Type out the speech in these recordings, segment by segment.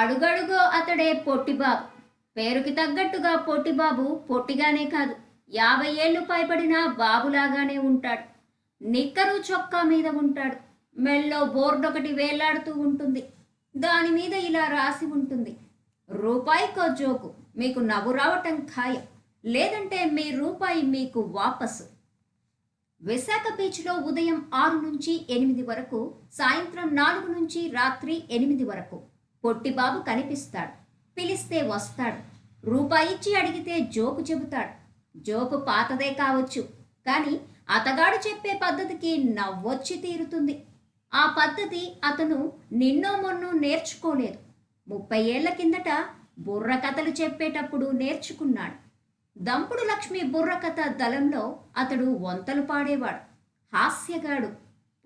అడుగడుగో అతడే పొట్టిబాబు పేరుకి తగ్గట్టుగా పొట్టిబాబు పొట్టిగానే కాదు. యాభై ఏళ్ళు పైబడిన బాబులాగానే ఉంటాడు. నిక్కరు చొక్కా మీద ఉంటాడు. మెల్లో బోర్డొకటి వేలాడుతూ ఉంటుంది. దాని మీద ఇలా రాసి ఉంటుంది. రూపాయికో జోకు మీకు నవ్వు రావటం ఖాయం. లేదంటే మీ రూపాయి మీకు వాపసు. విశాఖ బీచ్లో ఉదయం ఆరు నుంచి ఎనిమిది వరకు సాయంత్రం నాలుగు నుంచి రాత్రి ఎనిమిది వరకు. పొట్టిబాబు కనిపిస్తాడు. పిలిస్తే వస్తాడు. రూపాయిచ్చి అడిగితే జోకు చెబుతాడు. జోకు పాతదే కావచ్చు కానీ అతగాడు చెప్పే పద్ధతికి నవ్వొచ్చి తీరుతుంది. ఆ పద్ధతి అతను నిన్నో మొన్నో నేర్చుకోలేదు. ముప్పై ఏళ్ళ కిందట బుర్ర కథలు చెప్పేటప్పుడు నేర్చుకున్నాడు. దంపుడు లక్ష్మి బుర్రకథ దళంలో అతడు వంతలు పాడేవాడు. హాస్యగాడు.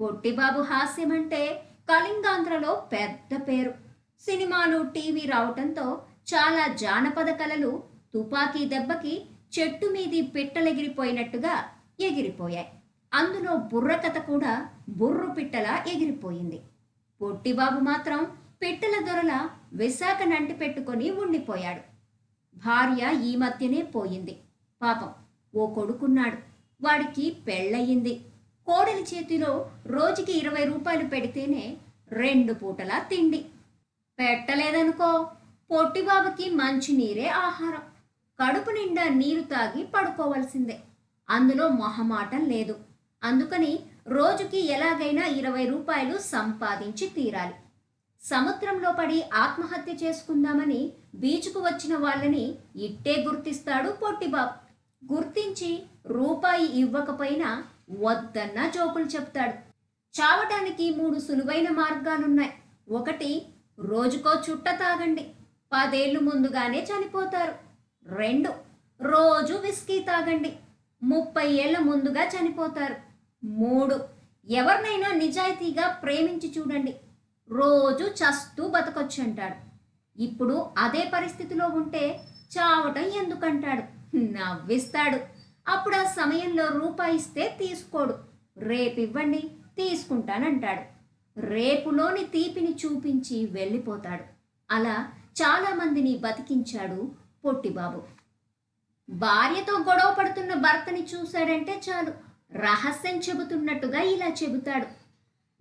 పొట్టిబాబు హాస్యమంటే కళింగాంధ్రలో పెద్ద పేరు. సినిమాలు టీవీ రావటంతో చాలా జానపద కళలు తుపాకీ దెబ్బకి చెట్టు మీది పిట్టలెగిరిపోయినట్టుగా ఎగిరిపోయాయి. అందులో బుర్రకథ కూడా బుర్రు పిట్టలా ఎగిరిపోయింది. పొట్టిబాబు మాత్రం పిట్టల దొరల విశాఖ నంటి పెట్టుకొని ఉండిపోయాడు. భార్య ఈ మధ్యనే పోయింది. పాపం ఓ కొడుకున్నాడు. వాడికి పెళ్ళయింది. కోడలి చేతిలో రోజుకి ఇరవై రూపాయలు పెడితేనే రెండు పూటలా తిండి. పెట్టలేదనుకో పొట్టిబాబుకి మంచినీరే ఆహారం. కడుపు నిండా నీరు తాగి పడుకోవలసిందే. అందులో మొహమాటం లేదు. అందుకని రోజుకి ఎలాగైనా ఇరవై రూపాయలు సంపాదించి తీరాలి. సముద్రంలో పడి ఆత్మహత్య చేసుకుందామని బీచ్కు వచ్చిన వాళ్ళని ఇట్టే గుర్తిస్తాడు పొట్టిబాబు. గుర్తించి రూపాయి ఇవ్వకపోయినా వద్దన్న జోకులు చెప్తాడు. చావటానికి మూడు సులువైన మార్గాలున్నాయి. ఒకటి రోజుకో చుట్ట తాగండి. పదేళ్ళు ముందుగానే చనిపోతారు. రెండు రోజు విస్కీ తాగండి. ముప్పై ఏళ్ళ ముందుగా చనిపోతారు. మూడు ఎవరినైనా నిజాయితీగా ప్రేమించి చూడండి. రోజు చస్తూ బతకొచ్చు అంటాడు ఇప్పుడు అదే పరిస్థితిలో ఉంటే చావటం ఎందుకంటాడు? నవ్విస్తాడు. అప్పుడు ఆ సమయంలో రూపాయిస్తే తీసుకోడు. రేపివ్వండి తీసుకుంటానంటాడు. రేపులోని తీపిని చూపించి వెళ్ళిపోతాడు. అలా చాలామందిని బతికించాడు పొట్టిబాబు. భార్యతో గొడవ పడుతున్న భర్తని చూశాడంటే చాలు. రహస్యం చెబుతున్నట్టుగా ఇలా చెబుతాడు.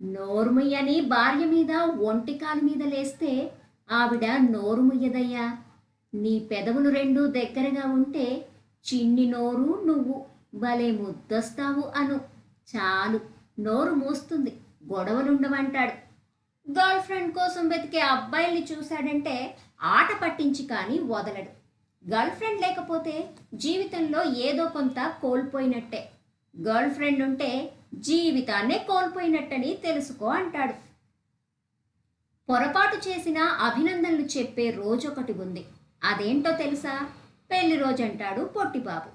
నోరుముయ్యని భార్య మీద ఒంటికాల మీద లేస్తే ఆవిడ నోరుముయ్యదయ్యా. నీ పెదవులు రెండు దగ్గరగా ఉంటే చిన్ని నోరు నువ్వు. భలే ముద్దొస్తావు అను. చాలు. నోరు మూస్తుంది. గొడవలుండమంటాడు. గర్ల్ ఫ్రెండ్ కోసం వెతికే అబ్బాయిల్ని చూశాడంటే ఆట పట్టించి కానీ వదలడు. గర్ల్ ఫ్రెండ్ లేకపోతే జీవితంలో ఏదో కొంత కోల్పోయినట్టే. గర్ల్ ఫ్రెండ్ ఉంటే జీవితాన్నే కోల్పోయినట్టని తెలుసుకో అంటాడు. పొరపాటు చేసిన అభినందనలు చెప్పే రోజొకటి ఉంది. అదేంటో తెలుసా? పెళ్ళి రోజు అంటాడు పొట్టిబాబు.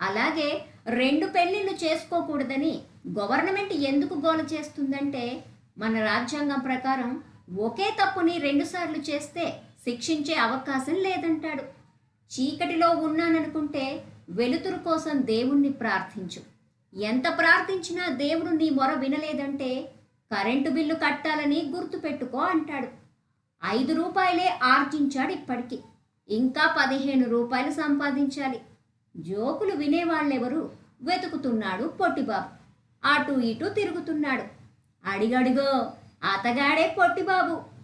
అలాగే రెండు పెళ్ళిళ్ళు చేసుకోకూడదని గవర్నమెంట్ ఎందుకు గోల చేస్తుందంటే మన రాజ్యాంగం ప్రకారం ఒకే తప్పుని రెండుసార్లు చేస్తే శిక్షించే అవకాశం లేదంటాడు. చీకటిలో ఉన్నాననుకుంటే వెలుతురు కోసం దేవుణ్ణి ప్రార్థించు. ఎంత ప్రార్థించినా దేవుడు నీ మొర వినలేదంటే కరెంటు బిల్లు కట్టాలని గుర్తుపెట్టుకో అంటాడు. ఐదు రూపాయలే ఆర్జించాడు ఇప్పటికి. ఇంకా పదిహేను రూపాయలు సంపాదించాలి. జోకులు వినేవాళ్ళెవరు వెతుకుతున్నాడు పొట్టిబాబు. అటు ఇటు తిరుగుతున్నాడు. అడిగడిగో అతగాడే పొట్టిబాబు.